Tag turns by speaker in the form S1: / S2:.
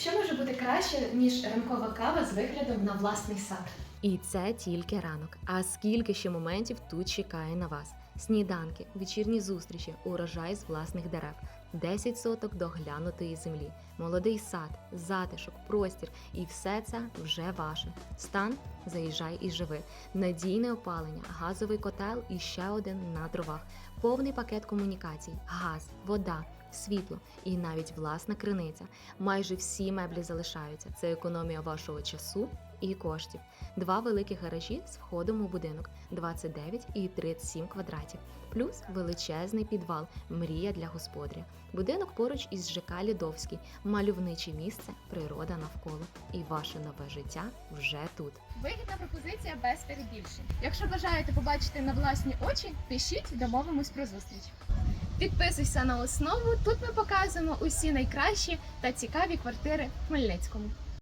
S1: Що може бути краще, ніж ранкова кава з виглядом на власний сад?
S2: І це тільки ранок. А скільки ще моментів тут чекає на вас? Сніданки, вечірні зустрічі, урожай з власних дерев, 10 соток доглянутої землі, молодий сад, затишок, простір і все це вже ваше. Стан заїжджай і живи. Надійне опалення, газовий котел і ще один на дровах, повний пакет комунікацій, газ, вода. Світло і навіть власна криниця. Майже всі меблі залишаються. Це економія вашого часу і коштів. Два великі гаражі з входом у будинок 29 і 37 квадратів, плюс величезний підвал, мрія для господаря. Будинок поруч із ЖК Лідовський, мальовниче місце, природа навколо. І ваше нове життя вже тут.
S3: Вигідна пропозиція без перебільшень. Якщо бажаєте побачити на власні очі, пишіть, домовимось про зустріч. Підписуйся на основу. Тут ми показуємо усі найкращі та цікаві квартири в Хмельницькому.